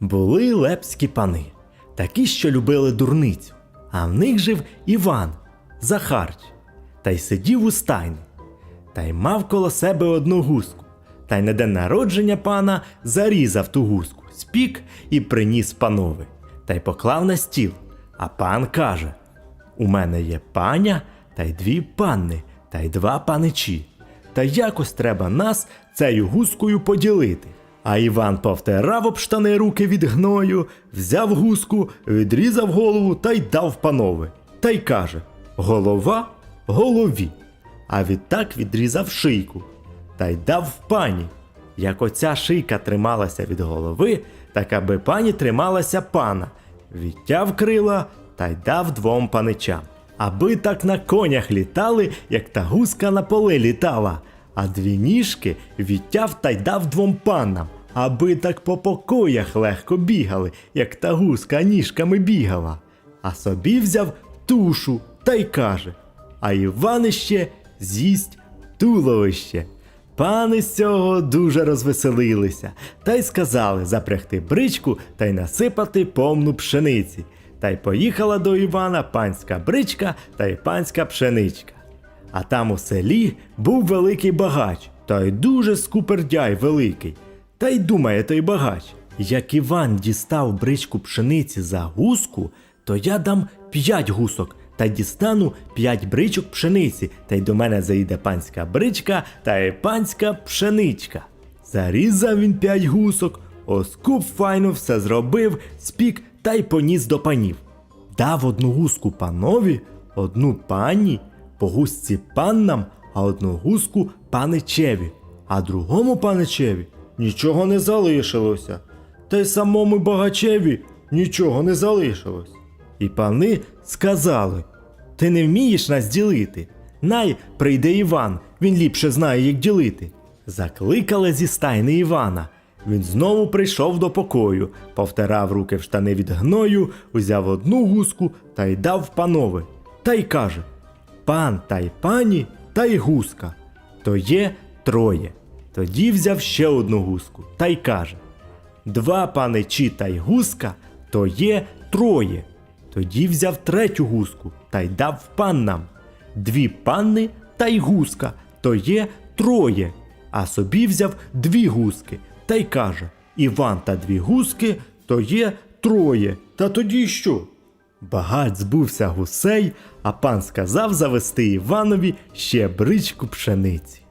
Були лепські пани, такі, що любили дурницю, а в них жив Іван Захарч, та й сидів у стайні, та й мав коло себе одну гуску, та й на день народження пана зарізав ту гуску, спік і приніс панові, та й поклав на стіл. А пан каже: У мене є паня та й дві панни, та й два паничі. Та якось треба нас цею гускою поділити. А Іван повтирав об штани руки від гною, взяв гуску, відрізав голову та й дав панове. Та й каже: Голова голові. А відтак відрізав шийку та й дав пані. Як оця шийка трималася від голови, так аби пані трималася пана, відтяв крила та й дав двом паничам. Аби так на конях літали, як та гуска на поле літала, а дві ніжки відтяв та й дав двом панам, аби так по покоях легко бігали, як та гуска ніжками бігала. А собі взяв тушу та й каже: А Іванище з'їсть туловище. Пани з цього дуже розвеселилися, та й сказали запрягти бричку та й насипати повну пшениці. Та й поїхала до Івана панська бричка та й панська пшеничка. А там у селі був великий багач, та й дуже скупердяй великий. Та й думає той багач, як Іван дістав бричку пшениці за гуску, то я дам п'ять гусок та дістану п'ять бричок пшениці, та й до мене заїде панська бричка та й панська пшеничка. Зарізав він п'ять гусок, оскуп файно все зробив, спік та й поніс до панів. Дав одну гуску панові, одну пані, по гусці паннам, а одну гуску паничеві, а другому паничеві нічого не залишилося. Та й самому багачеві нічого не залишилось. І пани сказали: Ти не вмієш нас ділити. Най прийде Іван, він ліпше знає, як ділити. Закликали зі стайни Івана. Він знову прийшов до покою, повтирав руки в штани від гною, узяв одну гуску та й дав панове. Та й каже: Пан та й пані та й гуска. То є троє. Тоді взяв ще одну гуску та й каже: Два паничі та й гуска, то є троє. Тоді взяв третю гуску та й дав паннам. Дві панни та й гуска, то є троє. А собі взяв дві гуски та й каже: Іван та дві гуски, то є троє. Та тоді що? Багать збувся гусей, а пан сказав завести Іванові ще бричку пшениці.